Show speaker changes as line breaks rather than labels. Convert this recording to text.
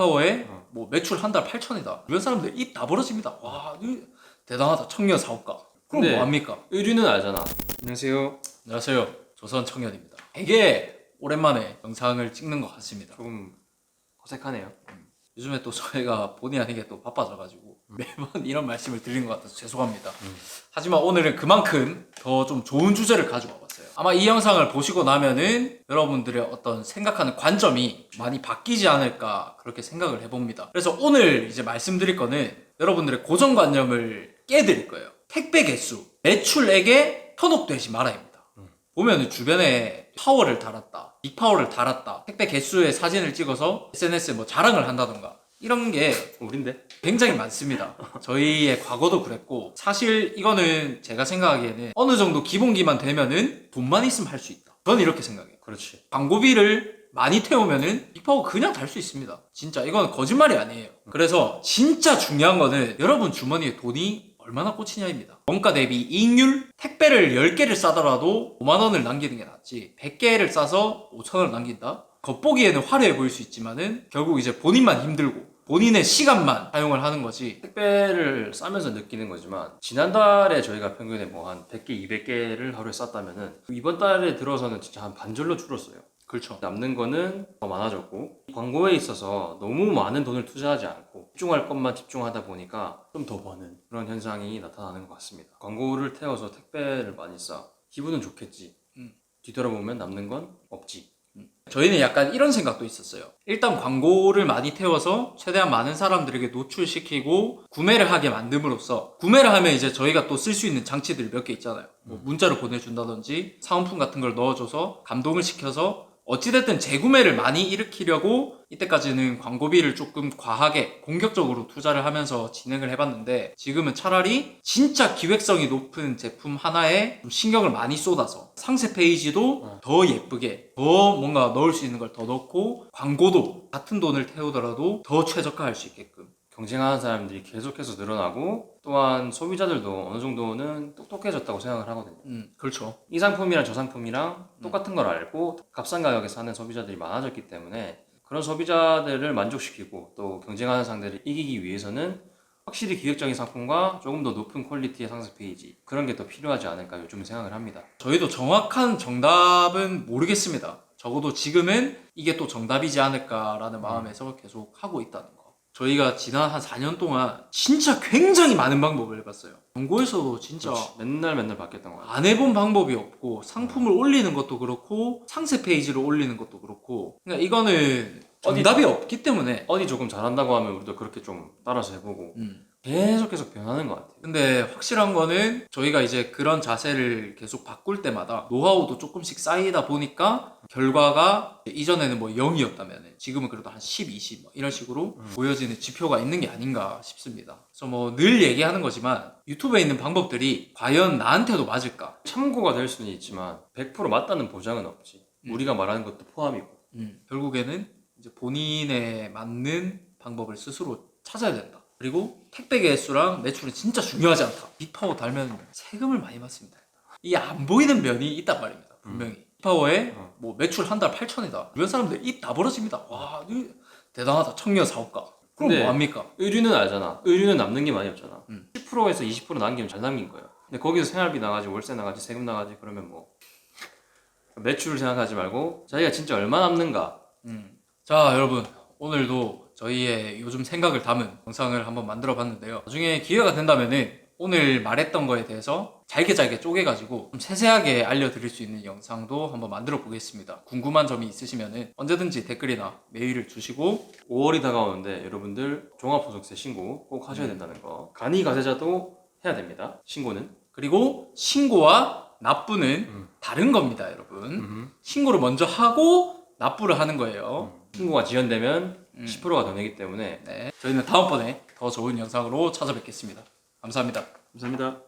파워에
어.
뭐 매출 한 달 8천이다. 이런 사람들 입다 벌어집니다. 와, 이 대단하다. 청년 사업가. 그럼
근데-
뭐 합니까?
의류는 알잖아. 안녕하세요.
안녕하세요. 조선 청년입니다. 되게 오랜만에 영상을 찍는 것 같습니다.
조금 어색하네요.
요즘에 또 저희가 본의 아니게 또 바빠져가지고 매번 이런 말씀을 드린 것 같아서 죄송합니다. 하지만 오늘은 그만큼 더 좀 좋은 주제를 가지고 와봤어요. 아마 이 영상을 보시고 나면은 여러분들의 어떤 생각하는 관점이 많이 바뀌지 않을까 그렇게 생각을 해봅니다. 그래서 오늘 이제 말씀드릴 거는 여러분들의 고정관념을 깨드릴 거예요. 택배 개수, 매출액에 현혹되지 말아입니다. 보면 주변에 파워를 달았다, 빅파워를 달았다, 택배 개수의 사진을 찍어서 SNS에 뭐 자랑을 한다던가 이런 게
우린데?
굉장히 많습니다. 저희의 과거도 그랬고 사실 이거는 제가 생각하기에는 어느 정도 기본기만 되면은 돈만 있으면 할 수 있다. 저는 이렇게 생각해요.
그렇지.
광고비를 많이 태우면은 빅파워 그냥 달 수 있습니다. 진짜 이건 거짓말이 아니에요. 그래서 진짜 중요한 거는 여러분 주머니에 돈이 얼마나 꽂히냐입니다. 원가 대비 이익률 택배를 10개를 싸더라도 5만 원을 남기는 게 낫지 100개를 싸서 5천 원을 남긴다? 겉보기에는 화려해 보일 수 있지만은 결국 이제 본인만 힘들고 본인의 시간만 사용을 하는 거지
택배를 싸면서 느끼는 거지만 지난달에 저희가 평균에 뭐 한 100개, 200개를 하루에 쌌다면은 이번 달에 들어서는 진짜 한 반절로 줄었어요.
그렇죠.
남는 거는 더 많아졌고 광고에 있어서 너무 많은 돈을 투자하지 않고 집중할 것만 집중하다 보니까 좀 더 버는 그런 현상이 나타나는 것 같습니다. 광고를 태워서 택배를 많이 싸 기분은 좋겠지.
음.
뒤돌아보면 남는 건 없지.
저희는 약간 이런 생각도 있었어요. 일단 광고를 많이 태워서 최대한 많은 사람들에게 노출시키고 구매를 하게 만듦으로써 구매를 하면 이제 저희가 또 쓸 수 있는 장치들이 몇개 있잖아요. 뭐 문자로 보내준다든지 사은품 같은 걸 넣어줘서 감동을 시켜서 어찌됐든 재구매를 많이 일으키려고 이때까지는 광고비를 조금 과하게 공격적으로 투자를 하면서 진행을 해봤는데 지금은 차라리 진짜 기획성이 높은 제품 하나에 좀 신경을 많이 쏟아서 상세 페이지도
어.
더 예쁘게 더 뭔가 넣을 수 있는 걸 더 넣고 광고도 같은 돈을 태우더라도 더 최적화할 수 있게끔
경쟁하는 사람들이 계속해서 늘어나고 또한 소비자들도 어느 정도는 똑똑해졌다고 생각을 하거든요.
음 그렇죠
이 상품이랑 저 상품이랑 똑같은 걸 알고 값싼 가격에 사는 소비자들이 많아졌기 때문에 그런 소비자들을 만족시키고 또 경쟁하는 상대를 이기기 위해서는 확실히 기획적인 상품과 조금 더 높은 퀄리티의 상세 페이지 그런 게 더 필요하지 않을까 요즘 생각을 합니다.
저희도 정확한 정답은 모르겠습니다. 적어도 지금은 이게 또 정답이지 않을까라는 마음에서 계속 하고 있다는 거. 저희가 지난 한 4년 동안 진짜 굉장히 많은 방법을 해봤어요. 광고에서도 진짜
그렇지. 맨날 맨날 바뀌었던 것 같아요.
안 해본 방법이 없고 상품을 올리는 것도 그렇고 상세 페이지를 올리는 것도 그렇고 그러니까 이거는 정답이 없기 때문에
어디 조금 잘한다고 하면 우리도 그렇게 좀 따라서 해보고
음.
계속 계속 변하는 것 같아요.
근데 확실한 거는 저희가 이제 그런 자세를 계속 바꿀 때마다 노하우도 조금씩 쌓이다 보니까 결과가 이전에는 뭐 0이었다면 지금은 그래도 한 10, 20뭐 이런 식으로 보여지는 지표가 있는 게 아닌가 싶습니다. 그래서 뭐 늘 얘기하는 거지만 유튜브에 있는 방법들이 과연 나한테도 맞을까?
참고가 될 수는 있지만 100% 맞다는 보장은 없지.
음.
우리가 말하는 것도 포함이고.
음, 결국에는 이제 본인에 맞는 방법을 스스로 찾아야 된다. 그리고 택배 개수랑 매출은 진짜 중요하지 않다. 빅파워 달면 세금을 많이 받습니다. 이 안 보이는 면이 있단 말입니다. 분명히. 빅파워에
어.
뭐 매출 한 달 8천이다. 이런 사람들 입 다 벌어집니다. 와, 이 대단하다. 청년 사업가. 그럼 뭐 합니까?
의류는 알잖아. 의류는 남는 게 많이 없잖아.
음.
10%에서 20% 남기면 잘 남긴 거야. 근데 거기서 생활비 나가지, 월세 나가지, 세금 나가지 그러면 뭐 매출을 생각하지 말고 자기가 진짜 얼마 남는가.
음. 자, 여러분. 오늘도 저희의 요즘 생각을 담은 영상을 한번 만들어 봤는데요. 나중에 기회가 된다면은 오늘 말했던 거에 대해서 잘게 잘게 쪼개가지고 좀 세세하게 알려드릴 수 있는 영상도 한번 만들어 보겠습니다. 궁금한 점이 있으시면은 언제든지 댓글이나 메일을 주시고
5월이 다가오는데 여러분들 종합소득세 신고 꼭 하셔야
음.
된다는 거. 간이 가세자도 해야 됩니다. 신고는.
그리고 신고와 납부는
음.
다른 겁니다, 여러분. 신고를 먼저 하고 납부를 하는 거예요.
신고가 지연되면
음.
10%가 더 내기 때문에
네. 저희는 다음번에 더 좋은 영상으로 찾아뵙겠습니다. 감사합니다.
감사합니다.